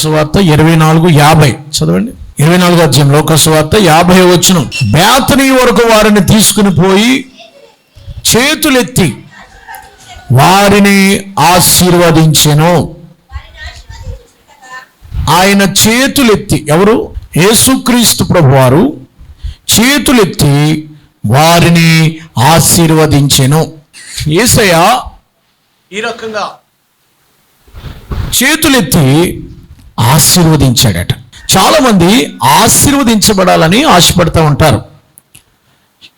లోకసువార్త ఇరవై నాలుగు యాభై. చదవండి. ఇరవై నాలుగు అధ్యాయం లోకసువార్త యాభై వచ్చిన బేతని వరకు వారిని తీసుకుని పోయి చేతులెత్తి వారిని ఆశీర్వదించెను. ఆయన చేతులెత్తి ఎవరు? యేసుక్రీస్తు ప్రభు వారు చేతులెత్తి వారిని ఆశీర్వదించెను. ఏసయ్య ఈ రకంగా చేతులెత్తి ఆశీర్వదించాడట. చాలామంది ఆశీర్వదించబడాలని ఆశపడుతూ ఉంటారు.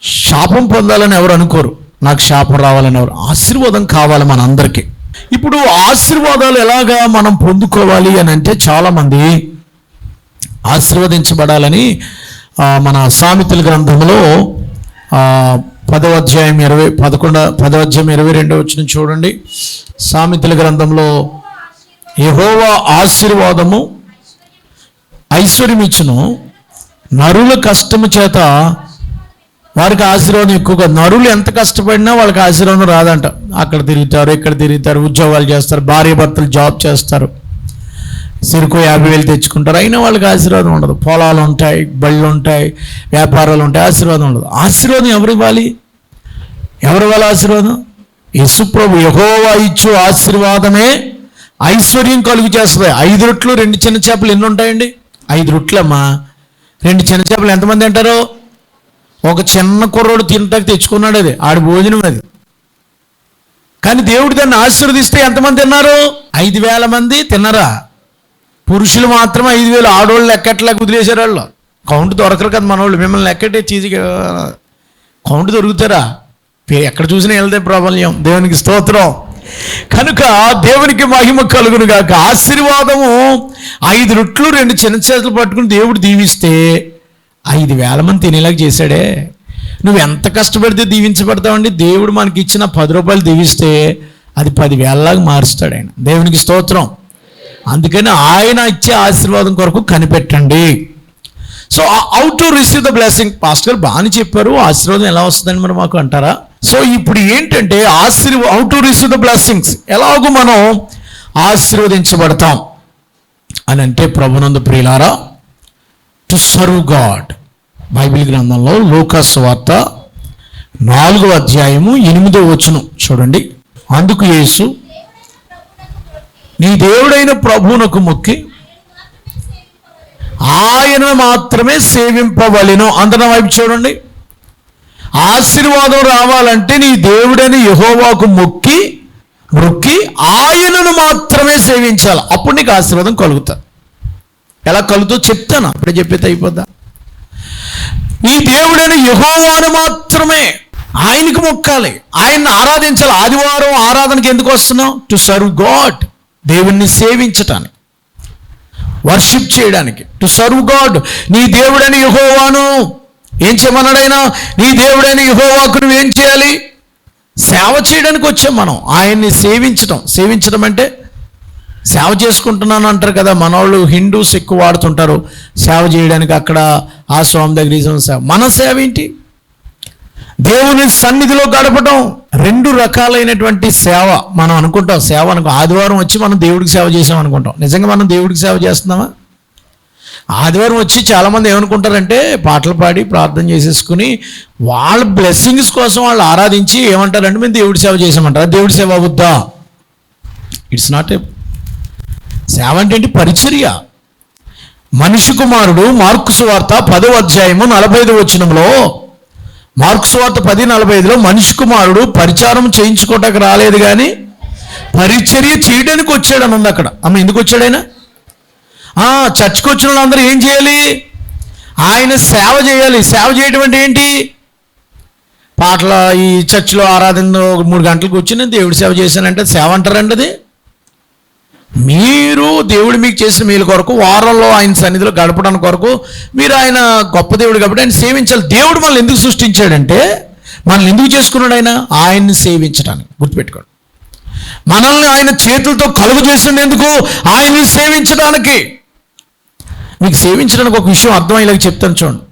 శాపం పొందాలని ఎవరు అనుకోరు. నాకు శాపం రావాలని ఎవరు? ఆశీర్వాదం కావాలి మనందరికీ. ఇప్పుడు ఆశీర్వాదాలు ఎలాగా మనం పొందుకోవాలి అని అంటే చాలామంది ఆశీర్వదించబడాలని మన సామెతల గ్రంథంలో పదవ అధ్యాయం ఇరవై పదకొండ పదవ అధ్యాయం ఇరవై రెండవ వచ్చిన చూడండి. సామెతల గ్రంథంలో యహోవా ఆశీర్వాదము ఐశ్వర్యం ఇచ్చును నరుల కష్టము చేత వారికి ఆశీర్వాదం ఎక్కువగా. నరులు ఎంత కష్టపడినా వాళ్ళకి ఆశీర్వాదం రాదంట. అక్కడ తిరుగుతారు ఇక్కడ తిరుగుతారు ఉద్యోగాలు చేస్తారు భార్య భర్తలు జాబ్ చేస్తారు. సిరుకు యాభై వేలు తెచ్చుకుంటారు. అయినా వాళ్ళకి ఆశీర్వాదం ఉండదు. పొలాలు ఉంటాయి బళ్ళు ఉంటాయి వ్యాపారాలు ఉంటాయి ఆశీర్వాదం ఉండదు. ఆశీర్వాదం ఎవరు ఇవ్వాలి? ఎవరు ఇవ్వాలి ఆశీర్వాదం? యశుప్రభు యహోవా ఇచ్చు ఆశీర్వాదమే. ఐశ్వర్యం కలుగు చేస్తుంది. ఐదు రొట్లు రెండు చిన్న చేపలు ఎన్ని ఉంటాయండి? ఐదు రొట్లమ్మా. రెండు చిన్న చేపలు ఎంతమంది తింటారు? ఒక చిన్న కుర్రోడు తినటానికి తెచ్చుకున్నాడు అది. ఆడి భోజనం అది. కానీ దేవుడు దాన్ని ఆశీర్వదిస్తే ఎంతమంది తిన్నారు? ఐదు వేల మంది తిన్నరా? పురుషులు మాత్రం ఐదు వేలు. ఆడవాళ్ళు లెక్కట్లా కుదిలేసారు వాళ్ళు కౌంట్ దొరకరు కదా మనవాళ్ళు మిమ్మల్ని లెక్కటే చీజీగా కౌంట్ దొరుకుతారా? ఎక్కడ చూసినా వెళ్తే ప్రాబల్యం. దేవునికి స్తోత్రం. కనుక దేవునికి మహిమ కలుగును గాక. ఆశీర్వాదము ఐదు రొట్లు రెండు చిన్న చేతులు పట్టుకుని దేవుడు దీవిస్తే ఐదు వేల మంది తినేలాగా చేశాడే. నువ్వు ఎంత కష్టపడితే దీవించబడతావండి? దేవుడు మనకి ఇచ్చిన పది రూపాయలు దీవిస్తే అది పది వేలలాగా మారుస్తాడు ఆయన. దేవునికి స్తోత్రం. అందుకని ఆయన ఇచ్చే ఆశీర్వాదం కొరకు కనిపెట్టండి. So how to receive the blessing pastor బాగానే చెప్పారు. ఆశీర్వాదం ఎలా వస్తుందని మరి మాకు అంటారా? సో ఇప్పుడు ఏంటంటే ఆశీర్వ how to receive the blessings ఎలాగో మనం ఆశీర్వదించబడతాం? అని అంటే ప్రభునందు ప్రియులారా టు సర్వ్ గాడ్ బైబిల్ గ్రంథంలో లూకాస్ వార్త నాలుగో అధ్యాయము ఎనిమిదో వచనం చూడండి. అందుకు యేసు నీ దేవుడైన ప్రభువునకు మొక్కి ఆయన మాత్రమే సేవింపవలను. అందరం వైపు చూడండి. ఆశీర్వాదం రావాలంటే నీ దేవుడని యహోవాకు మొక్కి మొక్కి ఆయనను మాత్రమే సేవించాలి. అప్పుడు నీకు ఆశీర్వాదం కలుగుతుంది. ఎలా కలుగుతో చెప్తాను. అప్పుడే చెప్పేది అయిపోద్దా? నీ దేవుడని యహోవాను మాత్రమే ఆయనకు మొక్కాలి. ఆయన్ని ఆరాధించాలి. ఆదివారం ఆరాధనకి ఎందుకు వస్తున్నావు? టు సర్వ్ గాడ్ దేవుణ్ణి సేవించటానికి. వర్షిప్ చేయడానికి. టు సర్వ్ గాడ్ నీ దేవుడని యహోవాను ఏం చేయమన్నాడైనా నీ దేవుడైన యహోవాకు నువ్వేం చేయాలి? సేవ చేయడానికి వచ్చాం మనం. ఆయన్ని సేవించటం. సేవించడం అంటే సేవ చేసుకుంటున్నాను అంటారు కదా. మనోళ్ళు హిందూస్ ఎక్కువ వాడుతుంటారు. సేవ చేయడానికి అక్కడ ఆ స్వామి దగ్గర ఈ సేవ. మన సేవ ఏంటి? దేవుని సన్నిధిలో గడపడం రెండు రకాలైనటువంటి సేవ మనం అనుకుంటాం. సేవ అనుకో ఆదివారం వచ్చి మనం దేవుడికి సేవ చేసాం అనుకుంటాం. నిజంగా మనం దేవుడికి సేవ చేస్తున్నామా? ఆదివారం వచ్చి చాలామంది ఏమనుకుంటారంటే పాటలు పాడి ప్రార్థన చేసేసుకుని వాళ్ళ బ్లెస్సింగ్స్ కోసం వాళ్ళు ఆరాధించి ఏమంటారంటే మేము దేవుడి సేవ చేసామంటారు దేవుడి సేవ అవుద్దా? ఇట్స్ నాట్ ఏ సేవ అంటే ఏంటి? పరిచర్య. మనిషి కుమారుడు మార్కు సువార్త పదో అధ్యాయము నలభై ఐదు వచ్చినంలో మార్కు సువార్త పది నలభై ఐదులో మనిషి కుమారుడు పరిచారం చేయించుకోవటానికి రాలేదు కానీ పరిచర్య చేయడానికి వచ్చాడని ఉంది అక్కడ. ఆమె ఎందుకు వచ్చాడైనా చర్చ్కి వచ్చిన వాళ్ళందరూ ఏం చేయాలి? ఆయన సేవ చేయాలి. సేవ చేయటం అంటే ఏంటి? పాటల ఈ చర్చిలో ఆరాధన ఒక మూడు గంటలకు వచ్చి నేను దేవుడి సేవ చేశానంటే సేవ అంటారండి అది? మీరు దేవుడు మీకు చేసిన మీల కొరకు వారంలో ఆయన సన్నిధిలో గడపడానికి కొరకు మీరు ఆయన గొప్ప దేవుడు కాబట్టి ఆయన సేవించాలి. దేవుడు మనల్ని ఎందుకు సృష్టించాడంటే మనల్ని ఎందుకు చేసుకున్నాడు ఆయన? ఆయన్ని సేవించడానికి గుర్తుపెట్టుకోండి. మనల్ని ఆయన చేతులతో కలుగు చేసింది ఎందుకు ఆయన్ని సేవించడానికి మీకు సేవించడానికి ఒక విషయం అర్థమయ్యేలాగా చెప్తాను చూడండి.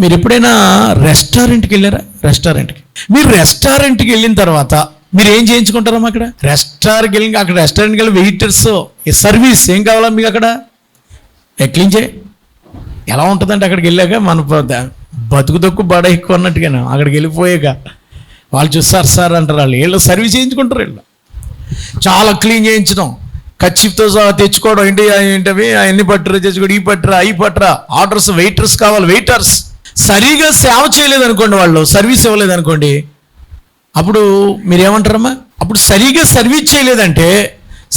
మీరు ఎప్పుడైనా రెస్టారెంట్కి వెళ్ళారా? రెస్టారెంట్కి. మీరు రెస్టారెంట్కి వెళ్ళిన తర్వాత మీరు ఏం చేయించుకుంటారమ్మా అక్కడ? రెస్టారెంట్కి వెళ్ళి అక్కడ రెస్టారెంట్కి వెళ్ళి వెయిటర్స్ సర్వీస్ ఏం కావాలా మీకు అక్కడ? ఎక్కించే ఎలా ఉంటుందంటే అక్కడికి వెళ్ళాక? మన బతుకు దొక్కు బడ ఎక్కువ అన్నట్టుగానే. అక్కడికి వెళ్ళిపోయాక వాళ్ళు చూస్తారు సార్ అంటారు వాళ్ళు. వీళ్ళు సర్వీస్ చేయించుకుంటారు వీళ్ళు. చాలా క్లీన్ చేయించడం. కచ్చిప్తో సహా తెచ్చుకోవడం ఏంటి? ఏంటవి? అవన్నీ పట్టరా తెచ్చుకోవడం ఈ పట్టరా అవి పట్టరా. ఆర్డర్స్ వెయిటర్స్ కావాలి వెయిటర్స్ సరిగా సేవ చేయలేదు అనుకోండి వాళ్ళు సర్వీస్ ఇవ్వలేదు అనుకోండి అప్పుడు మీరేమంటారమ్మా? అప్పుడు సరిగా సర్వీస్ చేయలేదంటే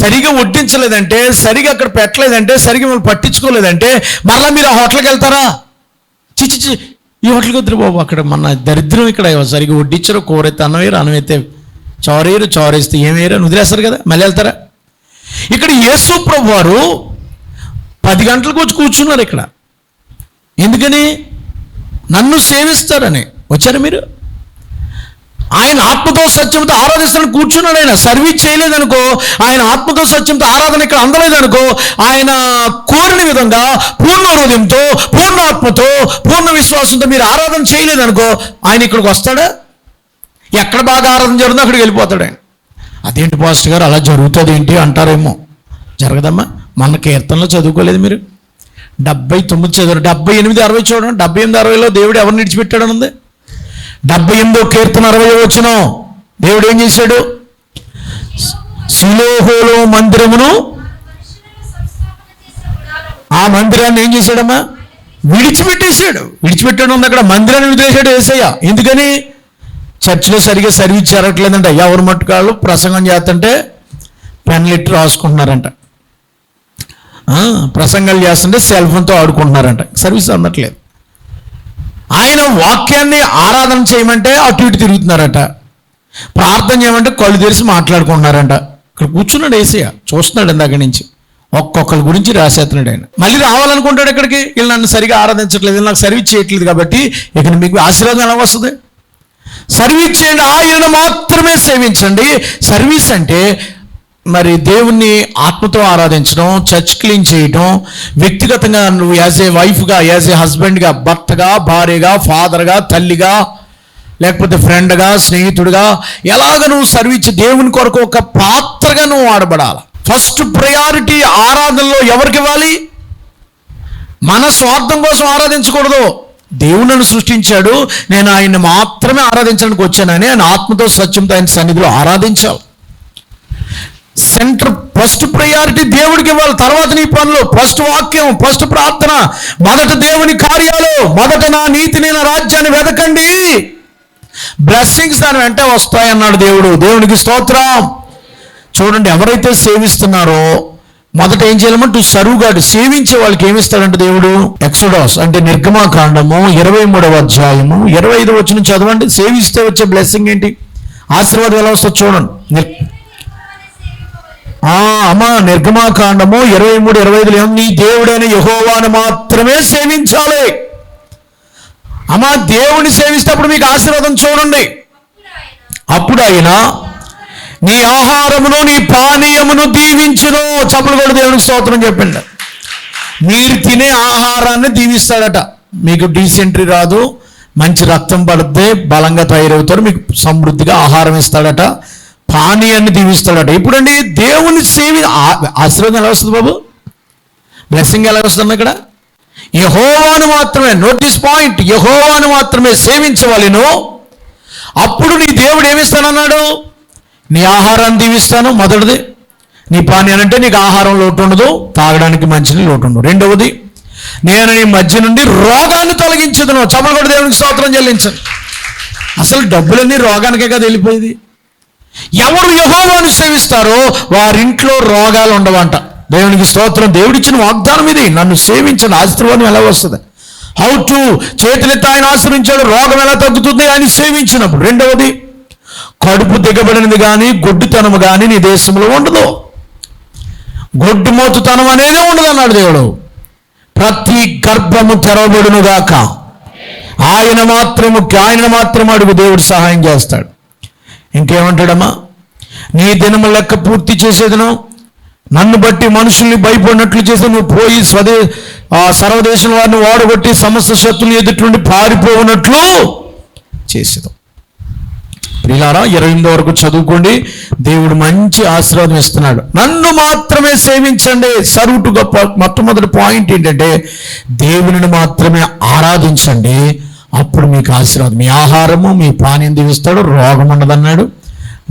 సరిగా వడ్డించలేదంటే సరిగా అక్కడ పెట్టలేదంటే సరిగా మిమ్మల్ని పట్టించుకోలేదంటే మరలా మీరు ఆ హోటల్కి వెళ్తారా? చిచి ఈ హోటల్కి వద్దు బాబు అక్కడ మన దరిద్రం ఇక్కడ సరిగా వడ్డించరు కూర అయితే అన్నం వేయరు అన్నం అయితే చౌరేరు చౌరేస్తే ఏం వేయరు అని వదిలేస్తారు కదా? మళ్ళీ వెళ్తారా? ఇక్కడ యేసు ప్రభు వారు పది గంటలకు వచ్చి కూర్చున్నారు ఇక్కడ. ఎందుకని? నన్ను సేవిస్తారని. వచ్చారు మీరు? ఆయన ఆత్మతో సత్యంతో ఆరాధిస్తాను కూర్చున్నాడు ఆయన. సర్వీస్ చేయలేదనుకో ఆయన ఆత్మతో సత్యంతో ఆరాధన ఇక్కడ అందలేదనుకో ఆయన కోరిన విధంగా పూర్ణ హృదయంతో పూర్ణ ఆత్మతో పూర్ణ విశ్వాసంతో మీరు ఆరాధన చేయలేదనుకో ఆయన ఇక్కడికి వస్తాడా? ఎక్కడ బాగా ఆరాధన జరుగుతుందో అక్కడికి వెళ్ళిపోతాడు ఆయన. అదేంటి పాస్టర్ గారు అలా జరుగుతుంది ఏంటి అంటారేమో. జరగదమ్మా మన కీర్తనలో చదువుకోలేదు మీరు. డెబ్బై తొమ్మిది చదువు డెబ్బై ఎనిమిది అరవై చూడండి డెబ్బై ఎనిమిది అరవైలో దేవుడు ఎవరిని విడిచిపెట్టాడు ఉంది డెబ్బై ఎనిమిదో కీర్తన అరవై వచ్చిన. దేవుడు ఏం చేశాడు? సిలోహోలో మందిరమును ఆ మందిరాన్ని ఏం చేశాడమ్మా? విడిచిపెట్టేశాడు. విడిచిపెట్టాడు ఉంది అక్కడ. మందిరాన్ని విడిచేశాడు ఏసయ్య. ఎందుకని? చర్చిలో సరిగా సర్వీస్ జరగట్లేదంట. ఎవరు మట్టుకాళ్ళు ప్రసంగం చేస్తుంటే పెన్ లిట్ రాసుకుంటున్నారంట. ప్రసంగాలు చేస్తుంటే సెల్ ఫోన్తో ఆడుకుంటున్నారంట. సర్వీస్ అందట్లేదు. ఆయన వాక్యాన్ని ఆరాధన చేయమంటే అటు ఇటు తిరుగుతున్నారట. ప్రార్థన చేయమంటే కళ్ళు తెరిసి మాట్లాడుకుంటున్నారంట. ఇక్కడ కూర్చున్నాడు ఏసయ్య. చూస్తున్నాడు ఇందాక నుంచి. ఒక్కొక్కరి గురించి రాసేస్తున్నాడు ఆయన. మళ్ళీ రావాలనుకుంటాడు ఇక్కడికి. వీళ్ళు నన్ను సరిగా ఆరాధించట్లేదు. నాకు సర్వీస్ చేయట్లేదు కాబట్టి ఇక్కడ మీకు ఆశీర్వాదం ఎలా వస్తుంది? సర్వీస్ చేయండి ఆయన మాత్రమే సేవించండి. సర్వీస్ అంటే మరి దేవుణ్ణి ఆత్మతో ఆరాధించడం చర్చ్ క్లీన్ చేయడం వ్యక్తిగతంగా నువ్వు యాజ్ ఏ వైఫ్గా యాజ్ ఏ హస్బెండ్గా భర్తగా భార్యగా ఫాదర్గా తల్లిగా లేకపోతే ఫ్రెండ్గా స్నేహితుడిగా ఎలాగ నువ్వు సర్వీస్ దేవుని కొరకు ఒక పాత్రగా నువ్వు ఆడబడాలి. ఫస్ట్ ప్రయారిటీ ఆరాధనలో ఎవరికి ఇవ్వాలి? మన స్వార్థం కోసం ఆరాధించకూడదు. దేవుడు నన్ను సృష్టించాడు. నేను ఆయన్ని మాత్రమే ఆరాధించడానికి వచ్చానని ఆయన ఆత్మతో సత్యంతో ఆయన సన్నిధిలో ఆరాధించావు సెంటర్ ఫస్ట్ ప్రయారిటీ దేవుడికి ఇవ్వాలి. తర్వాత నీ పనులు. ఫస్ట్ వాక్యం ఫస్ట్ ప్రార్థన. మొదట దేవుని కార్యాలు. మొదట నా నీతిని నా రాజ్యాన్ని వెతకండి బ్లెస్సింగ్స్ దాని వెంట వస్తాయన్నాడు దేవుడు. దేవునికి స్తోత్రం. చూడండి ఎవరైతే సేవిస్తున్నారో మొదట ఏం చేయాలమంటూ సరువుగాడు సేవించే వాళ్ళకి ఏమిస్తాడంట దేవుడు? ఎక్సోడాస్ అంటే నిర్గమాకాండము ఇరవై మూడవ అధ్యాయము. ఇరవై ఐదు వచ్చిన చదవండి. సేవిస్తే వచ్చే బ్లెస్సింగ్ ఏంటి? ఆశీర్వాదం ఎలా వస్తుంది చూడండి. నిర్- ఆ అమ్మా నిర్గమాకాండము ఇరవై మూడు ఇరవై ఐదులో ఏం నీ దేవుడైన యహోవాను మాత్రమే సేవించాలి. అమ్మా దేవుని సేవిస్తేప్పుడు మీకు ఆశీర్వాదం చూడండి. అప్పుడు ఆయన నీ ఆహారమును నీ పానీయమును దీవించును. చప్పులు కూడా దేవునికి స్తోత్రం చెప్పిండు. మీరు తినే ఆహారాన్ని దీవిస్తాడట. మీకు డీసెంట్రీ రాదు. మంచి రక్తం పడితే బలంగా తయారవుతారు మీకు సమృద్ధిగా ఆహారం ఇస్తాడట. పానీయాన్ని దీవిస్తాడట. ఇప్పుడండి దేవుని సేవి ఆశీర్వాదం ఎలా వస్తుంది బాబు? బ్లెస్సింగ్ ఎలా వస్తుంది ఇక్కడ? యహోవాను మాత్రమే నోటీస్ పాయింట్ యహోవాను మాత్రమే సేవించవలెను. అప్పుడు నీ దేవుడు ఏమిస్తానన్నాడు నీ ఆహారాన్ని దీవిస్తాను మొదటిది. నీ పానీయం అంటే నీకు ఆహారం లోటు ఉండదు తాగడానికి మంచిది లోటు ఉండదు. రెండవది నేను నీ మధ్య నుండి రోగాన్ని తొలగించదును. చమలు కూడా దేవునికి స్తోత్రం చెల్లించను అసలు డబ్బులన్నీ రోగానికే కదా వెళ్ళిపోయేది. ఎవరు యహోవాను సేవిస్తారో వారింట్లో రోగాలు ఉండవంట. దేవునికి స్తోత్రం దేవుడిచ్చిన వాగ్దానం ఇది. నన్ను సేవించను ఆశీర్వాదం ఎలా వస్తుంది? హౌ టు చేతులెత్తి ఆయన ఆశ్రయించాడు రోగం ఎలా తగ్గుతుంది ఆయన సేవించినప్పుడు. రెండవది కడుపు దిగబడినది కానీ గొడ్డుతనము కానీ నీ దేశంలో ఉండదు. గొడ్డు మోతుతనం అనేది ఉండదు అన్నాడు దేవుడు. ప్రతి గర్భము తెరవబడునుగాక. ఆయన మాత్రము ఆయన మాత్రం అడుగు దేవుడు సహాయం చేస్తాడు. ఇంకేమంటాడమ్మా? నీ దినము లెక్క పూర్తి చేసేదను? నన్ను బట్టి మనుషుల్ని భయపడినట్లు చేసి నువ్వు పోయి స్వదే ఆ సర్వదేశం వారిని వాడగొట్టి సమస్త శత్రులు ఎదుటి నుండి పారిపోనట్లు చేసేదాం ప్రియులారా ఇరవై ఎనిమిది వరకు చదువుకోండి. దేవుడు మంచి ఆశీర్వాదం ఇస్తున్నాడు. నన్ను మాత్రమే సేవించండి. సరుటు గొప్ప మొట్టమొదటి పాయింట్ ఏంటంటే దేవుని మాత్రమే ఆరాధించండి. అప్పుడు మీకు ఆశీర్వాదం. మీ ఆహారము మీ పానీయం దీవిస్తాడు. రోగం ఉండదన్నాడు.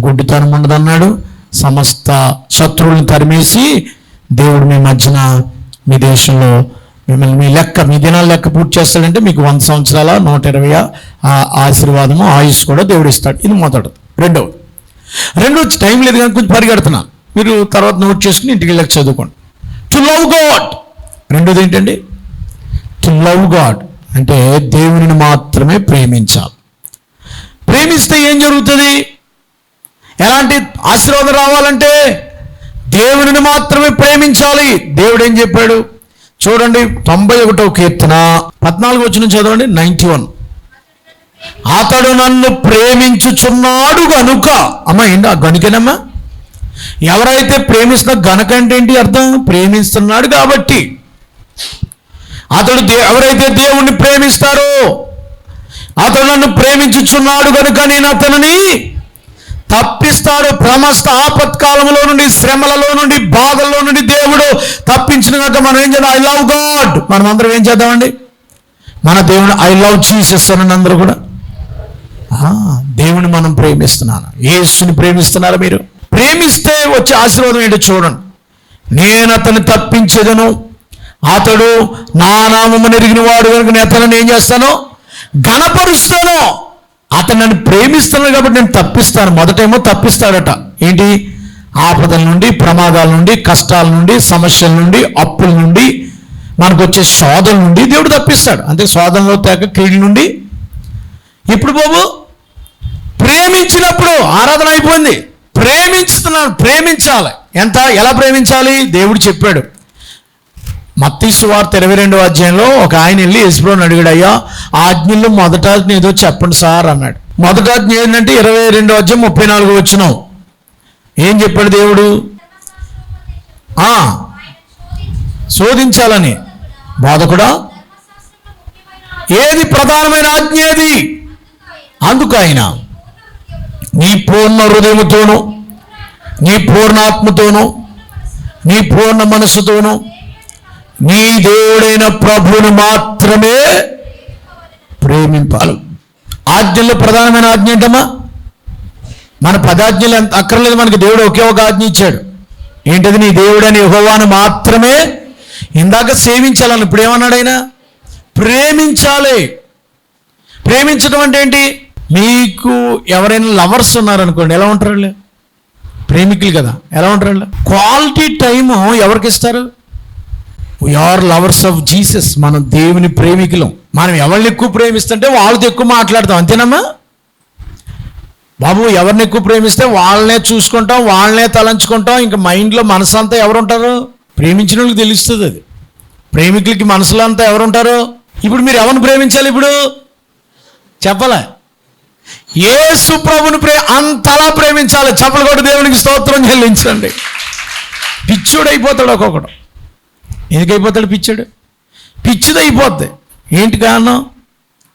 గుడ్డితనం ఉండదన్నాడు. సమస్త శత్రువులను తరిమేసి దేవుడు మీ మధ్యన మీ దేశంలో మిమ్మల్ని మీ లెక్క మీ దినాల లెక్క పూర్తి చేస్తాడంటే మీకు వంద సంవత్సరాల నూట ఇరవై ఆశీర్వాదము ఆయుష్ కూడా దేవుడు ఇస్తాడు. ఇది మొదటి. రెండవది. రెండో టైం లేదు కానీ కొంచెం పరిగెడుతున్నా. మీరు తర్వాత నోట్ చేసుకుని ఇంటికి వెళ్ళక చదువుకోండి. టు లవ్ గాడ్ రెండోది ఏంటండి? టు లవ్ గాడ్ అంటే దేవుని మాత్రమే ప్రేమించాలి. ప్రేమిస్తే ఏం జరుగుతుంది? ఎలాంటి ఆశీర్వాదం రావాలంటే దేవుని మాత్రమే ప్రేమించాలి. దేవుడు ఏం చెప్పాడు? చూడండి తొంభై ఒకటో కీర్తన. పద్నాలుగు వచ్చిన చదవండి నైన్టీ వన్. అతడు నన్ను ప్రేమించుచున్నాడు గనుక. అమ్మ ఏంటి ఆ గనుకేనమ్మా ఎవరైతే ప్రేమిస్తున్న గనుక అంటే ఏంటి అర్థం? ప్రేమిస్తున్నాడు కాబట్టి. అతడు దే ఎవరైతే దేవుణ్ణి ప్రేమిస్తారో అతడు నన్ను ప్రేమించుచున్నాడు కనుక నేను అతనిని తప్పిస్తాడు ప్రమస్త ఆపత్కాలంలో నుండి శ్రమలలో నుండి బాధల్లో నుండి దేవుడు తప్పించిన కనుక మనం ఏం చేద్దాం? ఐ లవ్ గాడ్ మనం అందరం ఏం చేద్దామండి? మన దేవుడు ఐ లవ్ జీసస్ అని అందరూ కూడా? దేవుని మనం ప్రేమిస్తున్నాను? యేసుని ప్రేమిస్తున్నారా మీరు? ప్రేమిస్తే వచ్చే ఆశీర్వాదం ఏంటో చూడండి. నేను అతను తప్పించేదను. అతడు నా నామము నెరిగిన వాడు కనుక నేను అతను ఏం చేస్తాను? ఘనపరుస్తాను. అతను నన్ను ప్రేమిస్తున్నాడు కాబట్టి నేను తప్పిస్తాను. మొదటేమో తప్పిస్తాడట. ఏంటి? ఆపదల నుండి ప్రమాదాల నుండి కష్టాల నుండి సమస్యల నుండి అప్పుల నుండి మనకు వచ్చే శోధన నుండి దేవుడు తప్పిస్తాడు. అంతే శోధనలో తేక కీళ్ళ నుండి. ఇప్పుడు బాబు ప్రేమించినప్పుడు ఆరాధన అయిపోయింది. ప్రేమించుతున్నాను ప్రేమించాలి. ఎంత? ఎలా ప్రేమించాలి? దేవుడు చెప్పాడు. మత్తీసు వార్త ఇరవై రెండో అధ్యాయంలో ఒక ఆయన వెళ్ళి యశ్వ్రోని అడిగాడు అయ్యా ఆజ్ఞలు మొదట ఆజ్ఞ ఏదో చెప్పండి సార్ అన్నాడు. మొదట ఆజ్ఞ ఏంటంటే ఇరవై రెండో అధ్యాయం ముప్పై నాలుగు వచ్చినాం ఏం చెప్పాడు దేవుడు? ఆ శోధించాలని. బాధకుడా? ఏది ప్రధానమైన ఆజ్ఞ ఏది? అందుకు ఆయన నీ పూర్ణ హృదయముతోను నీ పూర్ణాత్మతోనూ నీ పూర్ణ మనస్సుతోను నీ దేవుడైన ప్రభువును మాత్రమే ప్రేమింపాలి. ఆజ్ఞల్లో ప్రధానమైన ఆజ్ఞ ఏంటమ్మా? మన పదాజ్ఞలు ఎంత అక్కర్లేదు మనకి. దేవుడు ఒకే ఒక ఆజ్ఞ ఇచ్చాడు. ఏంటది? నీ దేవుడని యెహోవాను మాత్రమే ఇందాక సేవించాలని. ఇప్పుడు ఏమన్నాడు ఆయన? ప్రేమించాలి. ప్రేమించడం అంటే ఏంటి? మీకు ఎవరైనా లవర్స్ ఉన్నారనుకోండి ఎలా ఉంటారు ప్రేమికులు కదా. ఎలా ఉంటారు క్వాలిటీ టైము ఎవరికి ఇస్తారు? వీఆర్ లవర్స్ ఆఫ్ జీసస్ మనం దేవుని ప్రేమికులం. మనం ఎవరిని ఎక్కువ ప్రేమిస్తుంటే వాళ్ళతో ఎక్కువ మాట్లాడతాం. అంతేనమ్మా? బాబు ఎవరిని ఎక్కువ ప్రేమిస్తే వాళ్ళనే చూసుకుంటాం వాళ్ళనే తలంచుకుంటాం. ఇంకా మైండ్లో మనసు అంతా ఎవరు ఉంటారు ప్రేమించిన వాళ్ళకి తెలుస్తుంది అది. ప్రేమికులకి మనసులో అంతా ఎవరు ఉంటారు ఇప్పుడు మీరు ఎవరిని ప్రేమించాలి ఇప్పుడు? చెప్పలే. ఏ సుప్రభుని ప్రే అంతలా ప్రేమించాలి. చెప్పలు కూడా దేవునికి స్తోత్రం చెల్లించండి. పిచ్చుడైపోతాడు ఒక్కొక్కడు. ఎందుకైపోతాడు పిచ్చాడు? పిచ్చిది అయిపోద్ది ఏంటి కారణం?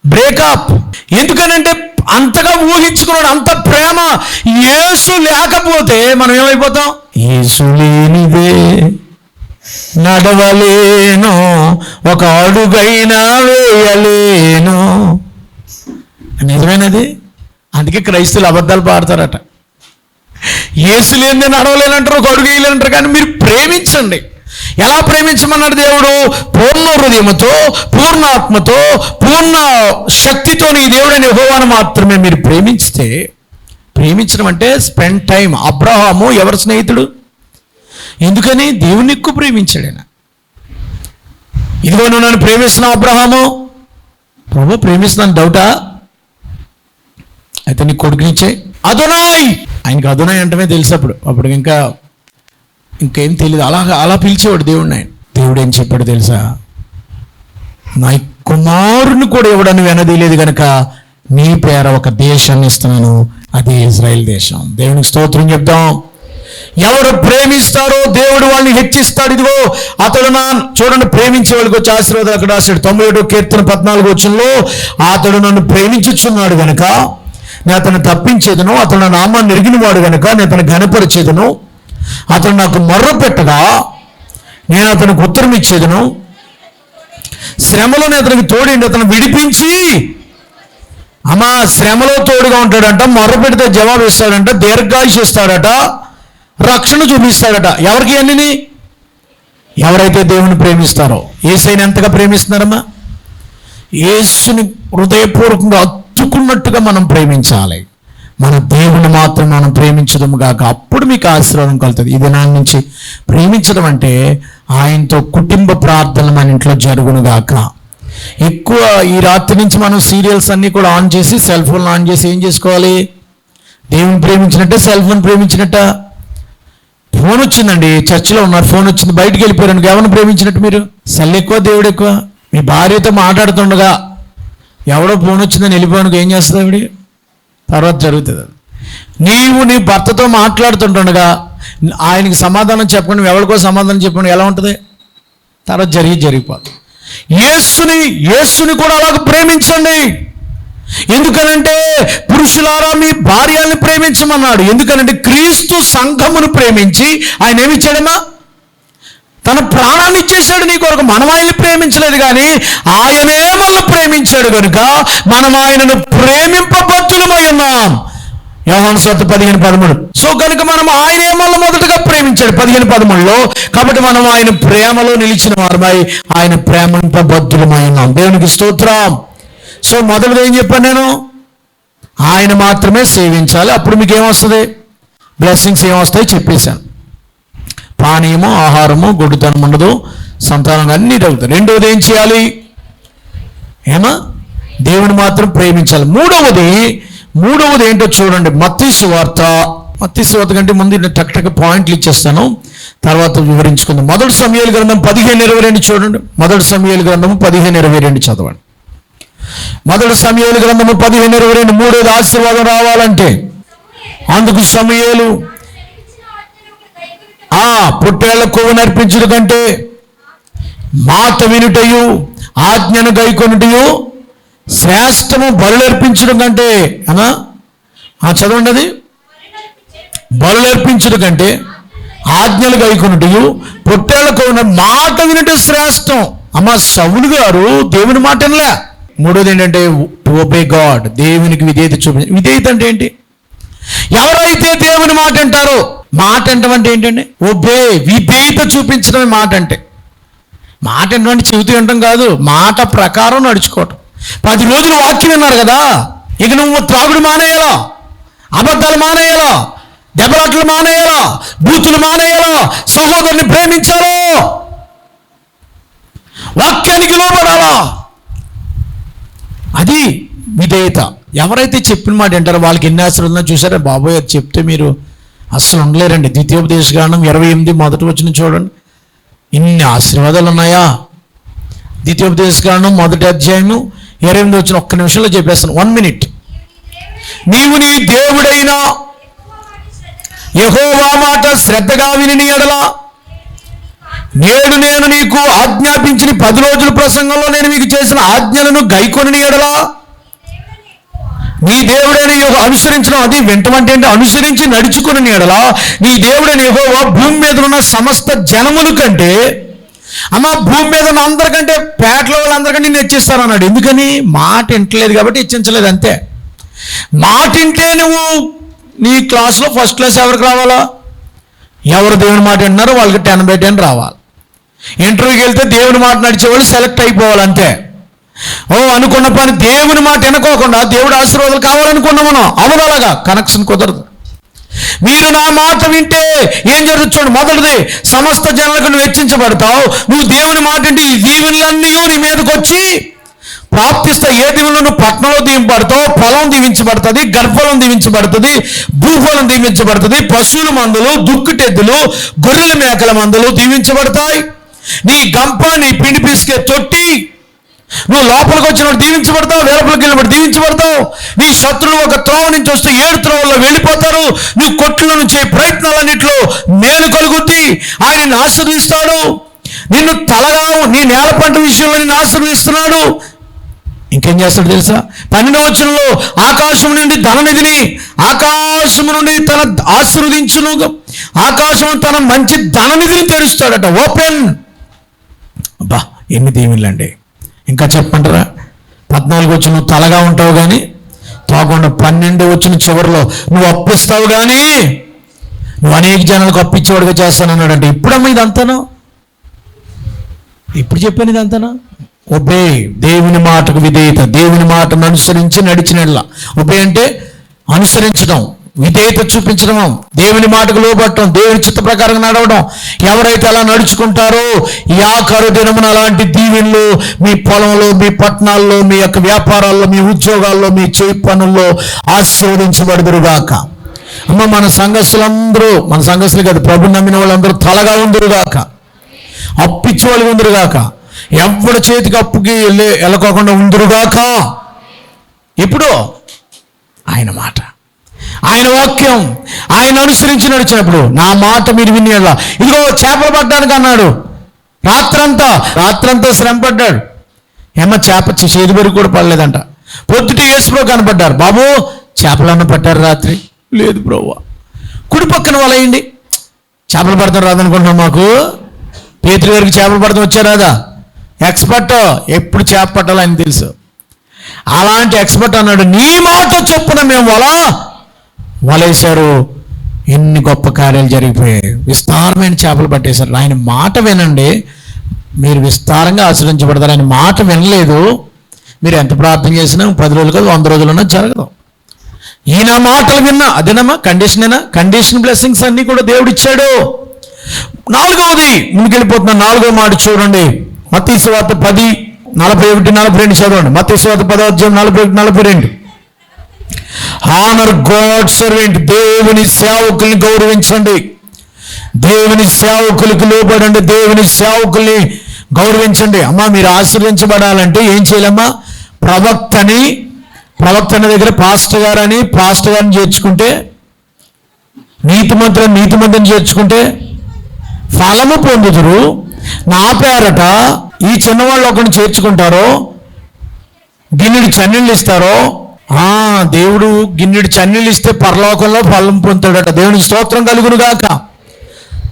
బ్రేకప్. ఎందుకనంటే అంతగా ఊహించుకున్నాడు అంత ప్రేమ యేసు లేకపోతే మనం ఏమైపోతాం? యేసు లేనిదే నడవలేను ఒక అడుగైనా వేయలేను. నిజమైనది? అందుకే క్రైస్తులు అబద్ధాలు పాడతారట. యేసు లేనిదే నడవలేనంటారు ఒక అడుగు వేయలేనంటారు కానీ మీరు ప్రేమించండి. ఎలా ప్రేమించమన్నాడు దేవుడు? పూర్ణ హృదయముతో పూర్ణాత్మతో పూర్ణ శక్తితో నీ దేవుడైన యహోవాను మాత్రమే మీరు ప్రేమించితే ప్రేమించడం అంటే స్పెండ్ టైం. అబ్రహాము ఎవరి స్నేహితుడు? ఎందుకని? దేవుని ఎక్కువ ప్రేమించాడు ఆయన. ఇదిగో నువ్వు నన్ను ప్రేమిస్తున్నావు అబ్రహాము. ప్రభు ప్రేమిస్తున్నాను డౌటా? అయితే నీ కొడుకునిచ్చే అదునాయ్! ఆయనకి అదునాయ్ అంటమే తెలుసు అప్పుడు. అప్పుడు ఇంకా ఇంకేం తెలియదు అలా అలా పిలిచేవాడు దేవుడిని ఆయన దేవుడు ఏం చెప్పాడు తెలుసా? నా కుమారుని కూడా ఇవ్వడానికి వెనదీయలేదు కనుక నీ పేర ఒక దేశాన్ని ఇస్తున్నాను. అది ఇజ్రాయెల్ దేశం. దేవునికి స్తోత్రం చెప్తాం ఎవరు ప్రేమిస్తారో దేవుడు వాళ్ళని హెచ్చిస్తాడు. ఇదిగో అతడు నా చూడండి ప్రేమించే వాళ్ళకి వచ్చి ఆశీర్వాదాలు అక్కడ రాశాడు. తొంభై ఏడో కీర్తన పద్నాలుగు వచ్చంలో అతడు నన్ను ప్రేమించుచున్నాడు గనక నేను అతను తప్పించేదను అతను నామాన్ని ఎరిగిన వాడు కనుక నేను అతను ఘనపరిచేదను. అతను నాకు మొర్ర పెట్టగా నేను అతనికి ఉత్తరం ఇచ్చేదను. శ్రమలో అతనికి తోడిండి అతను విడిపించి అమ్మా శ్రమలో తోడుగా ఉంటాడంట మొర్ర పెడితే జవాబు ఇస్తాడంట దీర్ఘాయుష్ ఇస్తాడట రక్షణ చూపిస్తాడట. ఎవరికి అన్నిని ఎవరైతే దేవుని ప్రేమిస్తారో. ఏసైని ఎంతగా ప్రేమిస్తున్నారమ్మా? యేసుని హృదయపూర్వకంగా అత్తుకున్నట్టుగా మనం ప్రేమించాలి. మన దేవుని మాత్రం మనం ప్రేమించడం కాక అప్పుడు మీకు ఆశీర్వాదం కలుగుతుంది. ఈ దినాల నుంచి ప్రేమించడం అంటే ఆయనతో కుటుంబ ప్రార్థనలు మన ఇంట్లో జరుగును గాక. ఎక్కువ ఈ రాత్రి నుంచి మనం సీరియల్స్ అన్నీ కూడా ఆన్ చేసి సెల్ ఫోన్ ఆన్ చేసి ఏం చేసుకోవాలి? దేవుని ప్రేమించినట్టే సెల్ ఫోన్ ప్రేమించినట్ట? ఫోన్ వచ్చిందండి. చర్చిలో ఉన్నారు. ఫోన్ వచ్చింది. బయటికి వెళ్ళిపోయారు ఎవరిని ప్రేమించినట్టు మీరు? సెల్ ఎక్కువ దేవుడు ఎక్కువ? మీ భార్యతో మాట్లాడుతుండగా ఎవడో ఫోన్ వచ్చిందని వెళ్ళిపోయాను ఏం చేస్తుంది ఆవిడ? తర్వాత జరుగుతుంది. నీవు నీ భర్తతో మాట్లాడుతుంటుండగా ఆయనకి సమాధానం చెప్పండి ఎవరికో సమాధానం చెప్పండి ఎలా ఉంటుంది? తర్వాత జరిగి జరిగిపోతుంది యేసుని యేసుని కూడా అలాగ ప్రేమించండి. ఎందుకనంటే పురుషులారా మీ భార్యల్ని ప్రేమించమన్నాడు. ఎందుకనంటే క్రీస్తు సంఘమును ప్రేమించి ఆయన ఏమి ఇచ్చాడమ్మా? తన ప్రాణాన్ని ఇచ్చేశాడు నీ కొరకు. మనం ఆయన్ని ప్రేమించలేదు కానీ ఆయనే మనల్ని ప్రేమించాడు కనుక మనం ఆయనను ప్రేమింపబద్ధులమై ఉన్నాం. యోహాను సత్తు పదిహేను పదమూడు. సో కనుక మనం ఆయనే మళ్ళీ మొదటగా ప్రేమించాడు. పదిహేను పదమూడులో కాబట్టి మనం ఆయన ప్రేమలో నిలిచిన వారమై ఆయన ప్రేమింపబద్ధులమై ఉన్నాం. దేవునికి స్తోత్రం. సో మొదటిది ఏం చెప్పాను నేను? ఆయన మాత్రమే సేవించాలి. అప్పుడు మీకు ఏమొస్తుంది బ్లెస్సింగ్స్ ఏమొస్తాయి చెప్పేశాను. పానీయము ఆహారము గొడ్డుతనం ఉండదు. సంతానం అన్నీ తగ్గుతాయి రెండవది ఏం చేయాలి? ఏమా? దేవుని మాత్రం ప్రేమించాలి. మూడవది మూడవది ఏంటో చూడండి. మత్స్సు వార్త. మత్స్సు వార్త కంటే ముందు నేను టక్ టక్ పాయింట్లు ఇచ్చేస్తాను. తర్వాత వివరించుకుందాం. మొదటి సమయాల గ్రంథం పదిహేను ఇరవై రెండు చూడండి. మొదటి సమయాల గ్రంథము పదిహేను ఇరవై రెండు చదవండి. మొదటి సమయాల గ్రంథము పదిహేను ఇరవై రెండు. మూడోది ఆశీర్వాదం రావాలంటే అందుకు సమయాలు ఆ పొట్టేళ్ళ కొవ్వు నర్పించుడు కంటే మాట వినుటయు ఆజ్ఞను గైకొనుటయు శ్రేష్టము బలులర్పించడం కంటే అనా? ఆ చదవండి అది. బలులర్పించడు కంటే ఆజ్ఞలు గైకొనుటయు పొట్టేళ్ళ కొవ్వు మాట వినుట శ్రేష్టం. అమ్మ సవులు గారు దేవుని మాట వినలే మూడోది ఏంటంటే టు ఒబే గాడ్ దేవునికి విధేయత చూపి విధేయత అంటే ఏంటి? ఎవరైతే దేవుని మాట అంటారో మాట అంటే ఏంటండి? ఒబే విధేయత చూపించడమే మాట అంటే. మాట ఏంటంటే చెబుతూ ఉండటం కాదు మాట ప్రకారం నడుచుకోవటం. పది రోజులు వాక్యం విన్నారు కదా ఇక నువ్వు త్రాగుడు మానేయాలా? అబద్ధాలు మానేయాలా? దెబ్బలాట్లు మానేయాలా? బూతులు మానేయాలా? సహోదరుని ప్రేమించాలో? వాక్యానికి లోపడాలా అది విధేయత. ఎవరైతే చెప్పిన మాట వింటారో వాళ్ళకి ఎన్ని ఆశలు ఉన్నా చూసారా? బాబోయ్ అది చెప్తే మీరు అస్సలు ఉండలేరండి ద్వితీయోపదేశ గానం ఇరవై ఎనిమిది మొదటి వచ్చిన చూడండి. ఇన్ని ఆశీర్వాదాలు ఉన్నాయా? ద్వితీయోపదేశ గానం మొదటి అధ్యాయము ఇరవై ఎనిమిది వచ్చిన ఒక్క నిమిషంలో చెప్పేస్తాను. వన్ మినిట్ నీవు నీ దేవుడైన యహోవా మాట శ్రద్ధగా విని నీ ఎడల. నేడు నేను నీకు ఆజ్ఞాపించిన పది రోజుల ప్రసంగంలో నేను మీకు చేసిన ఆజ్ఞలను గైకొని ఎడలా. నీ దేవుడైన యెహోవా అనుసరించడం అది వెంటమంటే అంటే అనుసరించి నడుచుకుని నీడలా నీ దేవుడైన యెహోవా భూమి మీద ఉన్న సమస్త జనముల కంటే అమ్మ భూమి మీద ఉన్న అందరికంటే పేటలో వాళ్ళందరికంటే నేను హెచ్చిస్తాను అన్నాడు ఎందుకని? మాట ఇంటలేదు కాబట్టి హెచ్చించలేదు అంతే. మాట ఇంటే నువ్వు నీ క్లాస్లో ఫస్ట్ క్లాస్ ఎవరికి రావాలా? ఎవరు దేవుని మాట వింటున్నారో వాళ్ళకి టెన్ బై టెన్ రావాలి. ఇంటర్వ్యూకి వెళ్తే దేవుని మాట నడిచేవాళ్ళు సెలెక్ట్ అయిపోవాలి అంతే. ఓ అనుకున్న పని దేవుని మాట వినుకోకుండా దేవుడు ఆశీర్వాదాలు కావాలనుకున్నాం మనం. అవదు అలాగా? కనెక్షన్ కుదరదు. మీరు నా మాట వింటే ఏం జరుగుతుంది మొదటిది సమస్త జనులకు నువ్వు హెచ్చించబడతావు. నువ్వు దేవుని మాట వింటే ఈ దీవెనలన్నీ నీ మీదకి వచ్చి ప్రాప్తిస్తా. ఏ దీవెనలో నువ్వు పట్టణంలో దీవింపబడతావు పొలం దీవించబడుతుంది గర్భఫలం దీవించబడుతుంది భూఫలం దీవించబడుతుంది పశువుల మందులు దుక్కుటెద్దులు గొర్రెల మేకల మందులు దీవించబడతాయి. నీ గంప నీ పిండి పిసికే తొట్టి నువ్వు లోపలికి వచ్చినప్పుడు దీవించబడతావు వేలపలికి వెళ్ళినప్పుడు దీవించబడతావు. నీ శత్రువులు ఒక త్రోవ నుంచి వస్తే ఏడు త్రోవల్లో వెళ్ళిపోతారు. నీ కొట్టుల నుంచి ప్రయత్నాలన్నింటిలో మేలు కలుగుద్ది. ఆయన నిన్ను ఆశీర్వదిస్తాడు. నిన్ను తలగా నీ నేల పంట విషయంలో నిన్ను ఆశీర్వదిస్తున్నాడు. ఇంకేం చేస్తాడు తెలుసా? పన్నెండవ వచనంలో ఆకాశం నుండి ధననిధిని ఆకాశం నుండి తన ఆశీర్వదించును. ఆకాశం తన మంచి ధననిధిని తెరుస్తాడట. ఓపెన్. అబ్బా ఎన్ని దీవులండి ఇంకా చెప్పంటారా పద్నాలుగు వచ్చి నువ్వు తలగా ఉంటావు కానీ తోకుండా పన్నెండు వచ్చిన చివరిలో నువ్వు అప్పిస్తావు కానీ నువ్వు అనేక జనాలకు అప్పించేవాడుగా చేస్తానన్నాడంటే ఇప్పుడమ్మా ఇదంతాను? ఇప్పుడు చెప్పాను ఇదంతానా? ఒబే దేవుని మాటకు విధేయత దేవుని మాటను అనుసరించి నడిచినట్ల ఒబే అంటే అనుసరించడం. విధేయత చూపించడం దేవుని మాటకు లోబట్టడం దేవుని చిత్త ప్రకారం నడవడం. ఎవరైతే అలా నడుచుకుంటారో యాకరు దినమున అలాంటి దీవెనలు మీ పొలంలో మీ పట్టణాల్లో మీ యొక్క వ్యాపారాల్లో మీ ఉద్యోగాల్లో మీ చేయి పనుల్లో ఆశీర్వదించబడుదురుగాక. అమ్మ మన సంఘస్థులందరూ మన సంఘస్థులు కాదు ప్రభు నమ్మిన వాళ్ళందరూ తలగా ఉందరుగాక. అప్పిచ్చి వాళ్ళు ఉందరుగాక. ఎవరి చేతికి అప్పుకి వెళ్ళే వెళ్ళకోకుండా ఉందరుగాక. ఇప్పుడు ఆయన మాట. ఆయన వాక్యం ఆయన అనుసరించి నడిచినప్పుడు నా మాట మీరు విని ఇదిగో చేపలు పడ్డానికి అన్నాడు. రాత్రంతా రాత్రంతా శ్రమ పడ్డాడు ఏమ చేప చేతి వరకు కూడా పడలేదంట. పొద్దుట యేసుప్రో కనపడ్డారు. బాబు చేపలన్న పట్టారు రాత్రి. లేదు బ్రోవా కుడి పక్కన వలయండి చేపలు పడతాం రాదనుకుంటున్నాం మాకు? పేతురు గారికి చేపలు పడతాం వచ్చారాదా ఎక్స్పర్ట్ ఎప్పుడు చేప పట్టాలని తెలుసు. అలాంటి ఎక్స్పర్ట్ అన్నాడు. నీ మాట చొప్పున మేము వల వలేశారు. ఎన్ని గొప్ప కార్యాలు జరిగిపోయాయి. విస్తారమైన చేపలు పట్టేశారు. ఆయన మాట వినండి. మీరు విస్తారంగా ఆశ్రయించబడతారు. ఆయన మాట వినలేదు. మీరు ఎంత ప్రార్థన చేసినా పది రోజులు కాదు వంద రోజులున్నా జరగదు. ఈయన మాటలు విన్నా. అదేనమ్మా కండిషనేనా కండిషన్ బ్లెస్సింగ్స్ అన్నీ కూడా దేవుడు ఇచ్చాడు. నాలుగవది ముందుకెళ్ళిపోతున్న నాలుగో మాట చూడండి. మత్తయి వార్త పది నలభై ఒకటి నలభై రెండు చదవండి. మత్తయి వార్త పదో అధ్యాయం నలభై ఒకటి నలభై రెండు. హానర్ గాడ్ సర్వెంట్ దేవుని సేవకుల్ని గౌరవించండి. దేవుని సేవకులకు లోబడండి దేవుని సేవకుల్ని గౌరవించండి. అమ్మా మీరు ఆశ్రయించబడాలంటే ఏం చేయాలమ్మా? ప్రవక్తని ప్రవక్తన దగ్గర పాస్టర్ గారని పాస్టర్ గారిని చేర్చుకుంటే నీతిమంతులను నీతిమంతుని చేర్చుకుంటే ఫలము పొందుదురు. నా పేరట ఈ చిన్నవాళ్ళు ఒకరిని చేర్చుకుంటారో గిన్నెడు చన్నీళ్ళు ఇస్తారో ఆ దేవుడు గిన్నెడు చన్నీళ్ళు ఇస్తే పరలోకంలో ఫలం పొందుతాడట. దేవునికి స్తోత్రం కలుగును గాక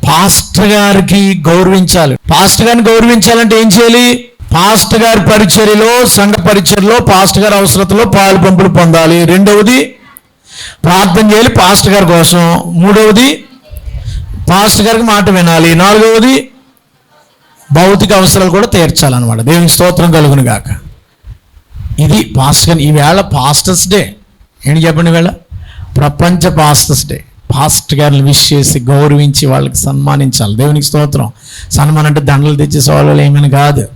పాస్టర్ గారికి గౌరవించాలి. పాస్టర్ గారిని గౌరవించాలంటే ఏం చేయాలి? పాస్టర్ గారి పరిచర్యలో సంఘ పరిచర్లో పాస్టర్ గారి అవసరతలో పాలు పంపులు పొందాలి. రెండవది ప్రార్థన చేయాలి పాస్టర్ గారి కోసం. మూడవది పాస్టర్ గారికి మాట వినాలి. నాలుగవది భౌతిక అవసరాలు కూడా తీర్చాలన్నమాట. దేవునికి స్తోత్రం కలుగును గాక ఇది పాస్టర్ ఈవేళ పాస్టర్స్ డే. ఏంటి చెప్పండి వేళ? ప్రపంచ పాస్టర్స్ డే. పాస్ట్ గారిని విష్ చేసి గౌరవించి వాళ్ళకి సన్మానించాలి. దేవునికి స్తోత్రం. సన్మానం అంటే దండలు తెచ్చేసే వాళ్ళు ఏమని కాదు.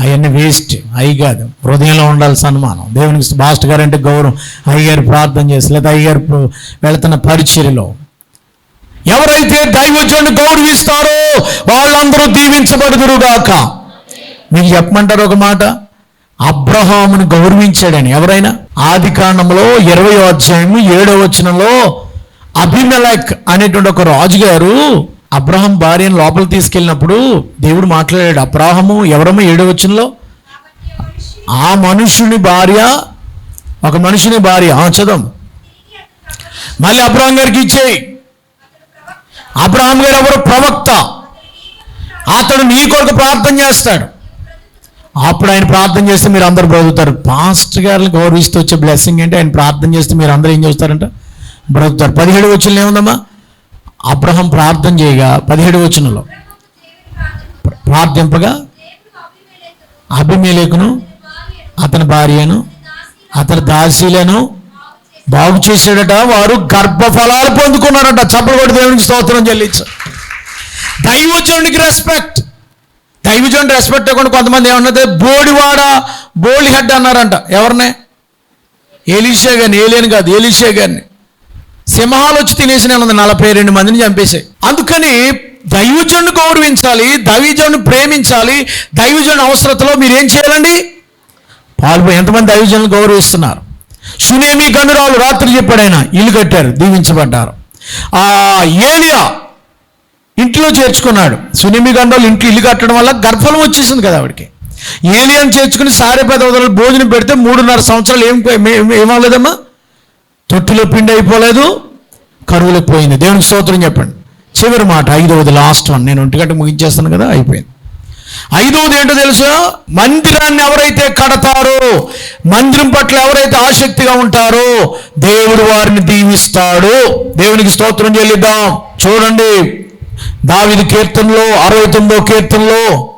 అవన్నీ వేస్ట్. అయి కాదు. హృదయంలో ఉండాలి సన్మానం. దేవునికి పాస్టర్ గారు అంటే గౌరవం. అయ్యగారు ప్రార్థన చేసి లేదా అయ్యగారు వెళుతున్న పరిచర్యలో. ఎవరైతే దైవజుని గౌరవిస్తారో వాళ్ళందరూ దీవించబడుదురుగాక. మీకు చెప్పమంటారు ఒక మాట? అబ్రహామును గౌరవించాడని ఎవరైనా? ఆది కాండంలో ఇరవై అధ్యాయం ఏడవ వచనంలో అభిమలక్ అనేటువంటి ఒక రాజుగారు అబ్రహం భార్యను లోపల తీసుకెళ్ళినప్పుడు దేవుడు మాట్లాడాడు అబ్రాహము ఎవరమ్మా ఏడవ వచనంలో? ఆ మనుషుని భార్య ఒక మనుషుని భార్య. ఆ, చదవం. మళ్ళీ అబ్రహం గారికి ఇచ్చేయి. అబ్రహం గారు ఎవరు? ప్రవక్త. అతడు నీ కొరకు ప్రార్థన చేస్తాడు. అప్పుడు ఆయన ప్రార్థన చేస్తే మీరు అందరు బ్రతుకుతారు. పాస్టర్ గారిని గౌరవిస్తూ వచ్చే బ్లెస్సింగ్ ఏంటి? ఆయన ప్రార్థన చేస్తే మీరు అందరూ ఏం చేస్తారంట? బ్రతుకుతారు. పదిహేడు వచ్చిన ఏముందమ్మా? అబ్రహం ప్రార్థన చేయగా పదిహేడు వచనంలో. ప్రార్థింపగా అభిమేలేకును అతని భార్యను అతని దాసీలను బాగు చేశాడట. వారు గర్భఫలాలు పొందుకున్నారట. చప్పలు కొట్టి దేవునికి స్తోత్రం చెల్లించు. దైవజనుడికి రెస్పెక్ట్ దైవజనుడి రెస్పెక్ట్ ఇవ్వకుండా కొంతమంది ఏమన్నది బోడివాడ బోళి హెడ్ అన్నారంట. ఎవరినే? ఏలీషా గారిని ఏలేని కాదు ఏలీషా గారిని. సింహాలు వచ్చి తినేసిన నలభై రెండు మందిని చంపేశాయి. అందుకని దైవజను గౌరవించాలి దైవజనుడు ప్రేమించాలి దైవజనుడు అవసరతలో మీరు ఏం చేయాలండి? పాల్పో ఎంతమంది దైవజనులు గౌరవిస్తున్నారు? సునేమి గనురాలు రాత్రి చెప్పాడైనా ఇల్లు కట్టారు దీవించబడ్డారు. ఆ ఏలియా ఇంట్లో చేర్చుకున్నాడు. సునేమి గండోలు ఇంట్లో ఇల్లు కట్టడం వల్ల గర్భఫలం వచ్చేసింది కదా ఆవిడకి. ఏలియన్ చేర్చుకుని సారేపేద వదలు భోజనం పెడితే మూడున్నర సంవత్సరాలు ఏం ఏం- ఏమవ్వలేదమ్మా తొట్టిలో పిండి అయిపోలేదు కరువులకు పోయింది. దేవునికి స్తోత్రం చెప్పండి. చివరి మాట ఐదవది లాస్ట్ వన్ నేను ఒంటి గంట ముగించేస్తాను కదా అయిపోయింది. ఐదవది ఏంటో తెలుసా? మందిరాన్ని ఎవరైతే కడతారో మందిరం పట్ల ఎవరైతే ఆసక్తిగా ఉంటారో దేవుడు వారిని దీవిస్తాడు. దేవునికి స్తోత్రం చెల్లిద్దాం. చూడండి. దావిది కీర్తనలో అరవై తొమ్మిదో కీర్తనలో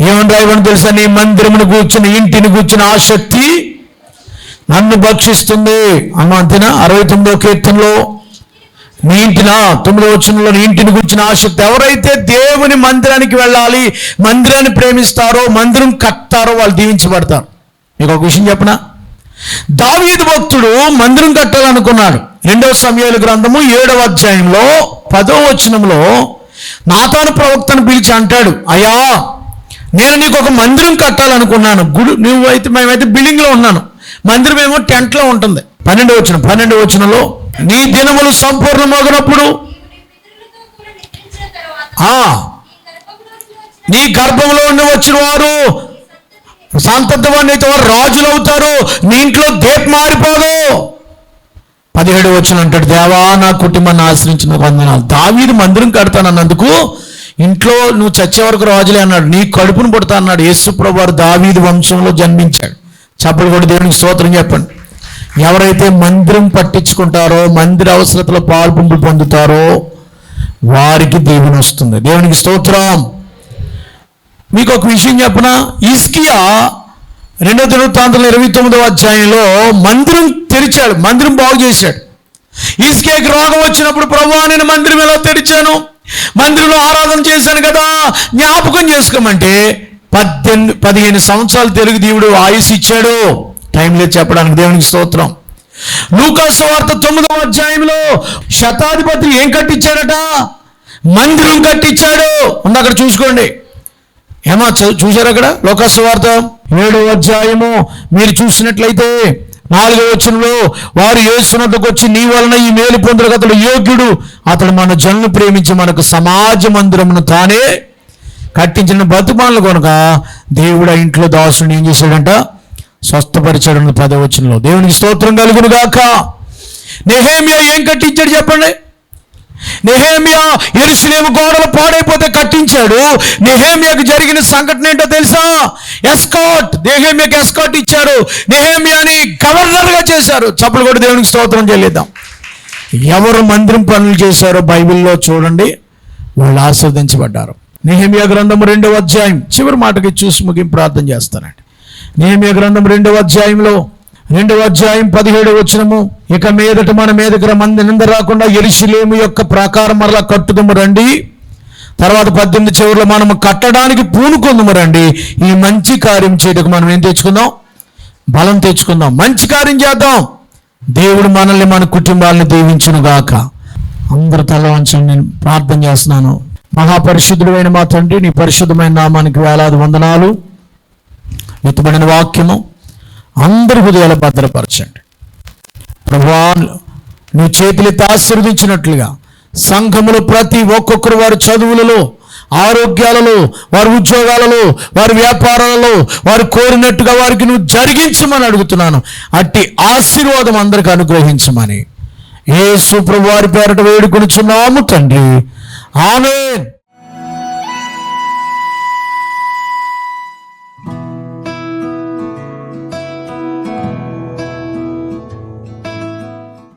ఏమని రాయమని తెలుసా? నీ మందిరమును కూర్చుని ఇంటిని కూర్చుని ఆసక్తి నన్ను భక్షిస్తుంది. అన్న అంతేనా? అరవై తొమ్మిదో కీర్తనలో నీ ఇంటిన? తొమ్మిదో వచనంలో నీ ఇంటిని గురించిన ఆసక్తి ఎవరైతే దేవుని మందిరానికి వెళ్ళాలి మందిరాన్ని ప్రేమిస్తారో మందిరం కట్టారో వాళ్ళు దీవించబడతారు. మీకు ఒక విషయం చెప్పనా? దావీదు భక్తుడు మందిరం కట్టాలనుకున్నాడు. రెండవ సమయాల గ్రంథము ఏడవ అధ్యాయంలో పదో వచనంలో నాతాను ప్రవక్తను పిలిచి అంటాడు అయ్యా నేను నీకు ఒక మందిరం కట్టాలనుకున్నాను. గుడి నువ్వైతే మేమైతే బిల్డింగ్లో ఉన్నాను. మందిరం ఏమో టెంట్లో ఉంటుంది. పన్నెండు వచ్చిన పన్నెండు వచనంలో నీ దినములు సంపూర్ణమగినప్పుడు ఆ నీ గర్భంలో ఉండి వచ్చిన వారు సంతత్వాన్ని అయితే వారు రాజులు అవుతారు నీ ఇంట్లో దేప్ మారిపోదు. పదిహేడు వచ్చిన అంటాడు దేవా నా కుటుంబాన్ని ఆశ్రయించిన వందనాలు. దావీదు మందిరం కడతానన్నందుకు ఇంట్లో నువ్వు చచ్చే వరకు రాజులే అన్నాడు నీ కడుపును పుడతా అన్నాడు. యేసుప్రభు వారు దావీదు వంశంలో జన్మించాడు. చప్పలు కూడా దేవునికి స్తోత్రం చెప్పండి. ఎవరైతే మందిరం పట్టించుకుంటారో మందిర అవసరతలో పాల్పొంపులు పొందుతారో వారికి దేవుని వస్తుంది. దేవునికి స్తోత్రం. మీకు ఒక విషయం చెప్పనా? ఇస్కియా రెండో దినవృత్తాంతంలో ఇరవై తొమ్మిదవ అధ్యాయంలో మందిరం తెరిచాడు. మందిరం బాగు చేశాడు. ఇస్కేకి రోగం వచ్చినప్పుడు ప్రభు నేను మందిరం ఎలా తెరిచాను? మందిరంలో ఆరాధన చేశాను కదా జ్ఞాపకం చేసుకోమంటే పద్దెనిమిది పదిహేను సంవత్సరాలు తెలుగు దేవుడు ఆయుష్ ఇచ్చాడు. టైం లేదు చెప్పడానికి దేవునికి స్తోత్రం. లూకాస్ వార్త తొమ్మిదవ అధ్యాయంలో శతాధిపతి ఏం కట్టించాడట? మందిరం కట్టించాడు. ఉంది అక్కడ చూసుకోండి. ఏమా చూ- చూశారు అక్కడ లోకస్ వార్త? ఏడవ అధ్యాయము మీరు చూసినట్లయితే నాలుగవ వచనంలో వారు యేసునట్టుకు వచ్చి నీ వలన ఈ మేలు పొందరు అతడు యోగ్యుడు. అతడు మన జన్ను ప్రేమించి మనకు సమాజ మందిరమును తానే కట్టించిన బతుమానులు కనుక దేవుడు ఆ ఇంట్లో దాసుని ఏం చేశాడంట? స్వస్థపరిచాడు పదవచనంలో. దేవునికి స్తోత్రం కలుగును గాక నెహేమియా ఏం కట్టించాడు చెప్పండి? నెహేమియా ఎరుసలేము గోడలు పాడైపోతే కట్టించాడు. నెహేమియాకు జరిగిన సంఘటన ఏంటో తెలుసా? ఎస్కాట్ నెహేమియాకి ఎస్కాట్ ఇచ్చారు నెహేమియాని గవర్నర్గా చేశారు. చప్పుడు కూడా దేవునికి స్తోత్రం చెల్లిద్దాం. ఎవరు మందిరం పనులు చేశారో బైబిల్లో చూడండి. వాళ్ళు ఆస్వాదించబడ్డారు నెహేమియా గ్రంథం రెండవ అధ్యాయం చివరి మాటకి చూసి ముగింపు ప్రార్థన చేస్తానండి. నెహేమియా గ్రంథం రెండవ అధ్యాయంలో రెండవ అధ్యాయం పదిహేడు వచ్చినము ఇక మీదట మన మీదకి మంది నింద రాకుండా ఎరిశిలేము యొక్క ప్రాకారం మరలా కట్టుదము రండి. తర్వాత పద్దెనిమిది చివరిలో మనం కట్టడానికి పూనుకుందము రండి. ఈ మంచి కార్యం చేయటకు మనం ఏం తెచ్చుకుందాం? బలం తెచ్చుకుందాం. మంచి కార్యం చేద్దాం. దేవుడు మనల్ని మన కుటుంబాలను దీవించును గాక. అందరు తల వంచండి నేను ప్రార్థన చేస్తున్నాను. మహాపరిశుద్ధుడైన మా తండ్రి నీ పరిశుద్ధమైన నామానికి వేలాది వందనాలు. ఎత్తుబడిన వాక్యము. అందరి హృదయాలు భద్రపరచండి. ప్రభా నీ చేతులెత్తి ఆశీర్వదించినట్లుగా సంఘములో ప్రతి ఒక్కొక్కరు వారి చదువులలో ఆరోగ్యాలలో వారి ఉద్యోగాలలో వారి వ్యాపారాలలో వారు కోరినట్టుగా వారికి నువ్వు జరిగించమని అడుగుతున్నాను. అట్టి ఆశీర్వాదం అందరికి అనుగ్రహించమని. ఏ సుప్రభు వారి పేరట వేడుకొనిచున్నాము తండ్రి. ఆమె